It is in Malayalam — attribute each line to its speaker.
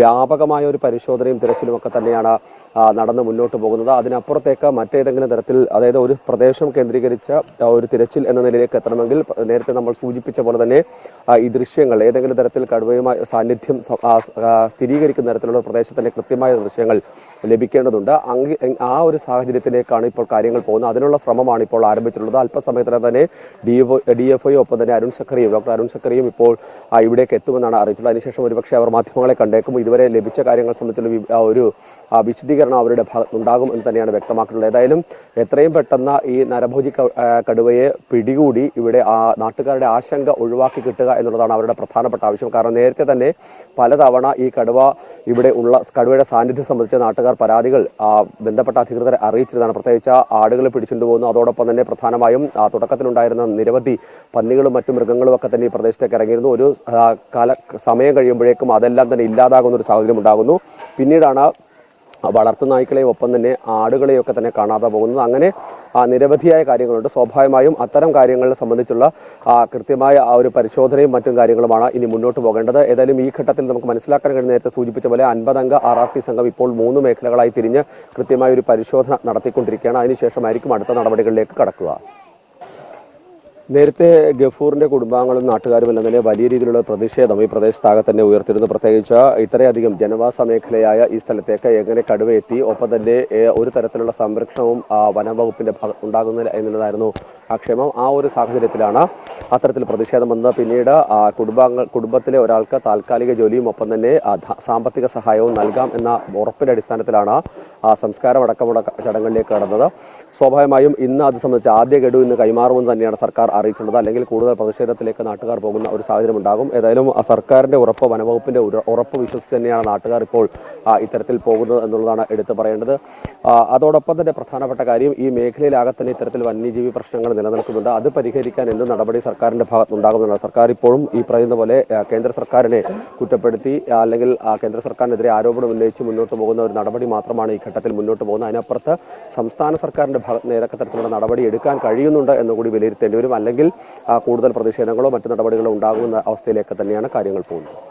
Speaker 1: വ്യാപകമായ ഒരു പരിശോധനയും തിരച്ചിലും ഒക്കെ തന്നെയാണ് നടന്ന് മുന്നോട്ട് പോകുന്നത്. അതിനപ്പുറത്തേക്ക് മറ്റേതെങ്കിലും തരത്തിൽ അതായത് ഒരു പ്രദേശം കേന്ദ്രീകരിച്ച ഒരു തിരച്ചിൽ എന്ന നിലയിലേക്ക് എത്തണമെങ്കിൽ നേരത്തെ നമ്മൾ സൂചിപ്പിച്ച പോലെ തന്നെ ഈ ദൃശ്യങ്ങൾ ഏതെങ്കിലും തരത്തിൽ കടുവയുമായി സാന്നിധ്യം സ്ഥിരീകരിക്കുന്ന തരത്തിലുള്ള പ്രദേശത്തിന്റെ കൃത്യമായ ദൃശ്യങ്ങൾ ലഭിക്കേണ്ടതുണ്ട്. ആ ഒരു സാഹചര്യത്തിലേക്കാണ് ഇപ്പോൾ കാര്യങ്ങൾ പോകുന്നത്. അതിനുള്ള ശ്രമമാണ് ഇപ്പോൾ ആരംഭിച്ചിട്ടുള്ളത്. അല്പസമയത്തിനകം തന്നെ ഡി ഡി എഫ് ഐ ഒപ്പം തന്നെ അരുൺ സക്കറിയും ഡോക്ടർ അരുൺ സക്കറിയും ഇപ്പോൾ ഇവിടേക്ക് എത്തുമെന്നാണ് അറിയിച്ചിട്ടുള്ളത്. അതിനുശേഷം ഒരുപക്ഷെ അവർ മാധ്യമങ്ങളെ കണ്ടേക്കും. ഇതുവരെ ലഭിച്ച കാര്യങ്ങൾ സംബന്ധിച്ചുള്ള ഒരു വിശദീകരണം അവരുടെ ഭാഗത്തുണ്ടാകും എന്ന് തന്നെയാണ് വ്യക്തമാക്കിയിട്ടുള്ളത് ഏതായാലും എത്രയും പെട്ടെന്ന് ഈ നരഭോജി കടുവയെ പിടികൂടി ഇവിടെ ആ നാട്ടുകാരുടെ ആശങ്ക ഒഴിവാക്കി കിട്ടുക എന്നുള്ളതാണ് അവരുടെ പ്രധാനപ്പെട്ട ആവശ്യം. കാരണം നേരത്തെ തന്നെ പലതവണ ഈ കടുവ ഇവിടെ ഉള്ള കടുവയുടെ സാന്നിധ്യം സംബന്ധിച്ച നാട്ടുകാർ പരാതികൾ ബന്ധപ്പെട്ട അധികൃതരെ അറിയിച്ചിരുന്നതാണ്. പ്രത്യേകിച്ച് ആടുകളെ പിടിച്ചുകൊണ്ട് പോകുന്നു. അതോടൊപ്പം തന്നെ പ്രധാനമായും തുടക്കത്തിലുണ്ടായിരുന്ന നിരവധി പന്നികളും മറ്റു മൃഗങ്ങളും ഒക്കെ തന്നെ ഈ പ്രദേശത്തേക്ക് ഇറങ്ങിയിരുന്നു. ഒരു കാല സമയം കഴിയുമ്പോഴേക്കും അതെല്ലാം തന്നെ ഇല്ലാതാകുന്ന ഒരു സാഹചര്യം ഉണ്ടാകുന്നു. പിന്നീടാണ് വളർത്തു നായ്ക്കളെയും ഒപ്പം തന്നെ ആടുകളെയും ഒക്കെ തന്നെ കാണാതെ പോകുന്നത്. അങ്ങനെ നിരവധിയായ കാര്യങ്ങളുണ്ട്. സ്വാഭാവികമായും അത്തരം കാര്യങ്ങളെ സംബന്ധിച്ചുള്ള കൃത്യമായ ആ ഒരു പരിശോധനയും മറ്റും കാര്യങ്ങളുമാണ് ഇനി മുന്നോട്ട് പോകേണ്ടത്. ഏതായാലും ഈ ഘട്ടത്തിൽ നമുക്ക് മനസ്സിലാക്കാൻ കഴിയുന്ന നേരത്തെ സൂചിപ്പിച്ച പോലെ അൻപതംഗ ആർ ആർ ടി സംഘം ഇപ്പോൾ മൂന്ന് മേഖലകളായി തിരിഞ്ഞ് കൃത്യമായ ഒരു പരിശോധന നടത്തിക്കൊണ്ടിരിക്കുകയാണ്. അതിനുശേഷമായിരിക്കും അടുത്ത നടപടികളിലേക്ക് കടക്കുക. നേരത്തെ ഗഫൂറിന്റെ കുടുംബാംഗങ്ങളും നാട്ടുകാരും എല്ലാം തന്നെ വലിയ രീതിയിലുള്ള പ്രതിഷേധം ഈ പ്രദേശത്താകെ തന്നെ ഉയർത്തിരുന്നു. പ്രത്യേകിച്ച് ഇത്രയധികം ജനവാസ മേഖലയായ ഈ സ്ഥലത്തേക്ക് എങ്ങനെ കടുവയെത്തി ഒപ്പം തന്നെ ഒരു തരത്തിലുള്ള സംരക്ഷണവും വനം വകുപ്പിന്റെ ഉണ്ടാകുന്നില്ല എന്നുള്ളതായിരുന്നു ആക്ഷേപം ആ ഒരു സാഹചര്യത്തിലാണ് അത്തരത്തിൽ പ്രതിഷേധം വന്നത്. പിന്നീട് കുടുംബാംഗ കുടുംബത്തിലെ ഒരാൾക്ക് താൽക്കാലിക ജോലിയും ഒപ്പം തന്നെ സാമ്പത്തിക സഹായവും നൽകാം എന്ന ഉറപ്പിന്റെ അടിസ്ഥാനത്തിലാണ് ആ സംസ്കാരം അടക്കമുള്ള ചടങ്ങുകളിലേക്ക് കടന്നത്. സ്വാഭാവികമായും ഇന്ന് അത് സംബന്ധിച്ച് ആദ്യ ഗഡു ഇന്ന് കൈമാറുമെന്ന് തന്നെയാണ് സർക്കാർ അറിയിച്ചിട്ടുള്ളത് അല്ലെങ്കിൽ കൂടുതൽ പ്രതിഷേധത്തിലേക്ക് നാട്ടുകാർ പോകുന്ന ഒരു സാഹചര്യം ഉണ്ടാകും. ഏതായാലും ആ സർക്കാരിന്റെ ഉറപ്പ് വനവകുപ്പിന്റെ ഉറപ്പ് വിശ്വസിച്ച് തന്നെയാണ് നാട്ടുകാർ ഇപ്പോൾ ഇത്തരത്തിൽ പോകുന്നത് എന്നുള്ളതാണ് എടുത്തു പറയേണ്ടത്. അതോടൊപ്പം തന്നെ പ്രധാനപ്പെട്ട കാര്യം ഈ മേഖലയിലാകെ തന്നെ ഇത്തരത്തിൽ വന്യജീവി പ്രശ്നങ്ങൾ നിലനിൽക്കുന്നുണ്ട്. അത് പരിഹരിക്കാൻ എന്ത് നടപടി സർക്കാരിന്റെ ഭാഗത്തുണ്ടാകുമെന്നാണ് സർക്കാർ ഇപ്പോഴും ഈ പറയുന്ന പോലെ കേന്ദ്ര സർക്കാരിനെ കുറ്റപ്പെടുത്തി അല്ലെങ്കിൽ കേന്ദ്ര സർക്കാരിനെതിരെ ആരോപണം ഉന്നയിച്ച് മുന്നോട്ട് പോകുന്ന ഒരു നടപടി മാത്രമാണ് ഈ ഘട്ടത്തിൽ മുന്നോട്ട് പോകുന്നത്. അതിനപ്പുറത്ത് സംസ്ഥാന സർക്കാരിന്റെ ഭാഗത്ത് നിന്ന് ഏതൊക്കെ തരത്തിലുള്ള നടപടി എടുക്കാൻ കഴിയുന്നുണ്ട് എന്നുകൂടി വിലയിരുത്തേണ്ടി വരും. അല്ലെങ്കിൽ ആ, കൂടുതൽ പ്രതിഷേധങ്ങളോ മറ്റു നടപടികളോ ഉണ്ടാകുന്ന അവസ്ഥയിലേക്ക് തന്നെയാണ് കാര്യങ്ങൾ പോകുന്നത്.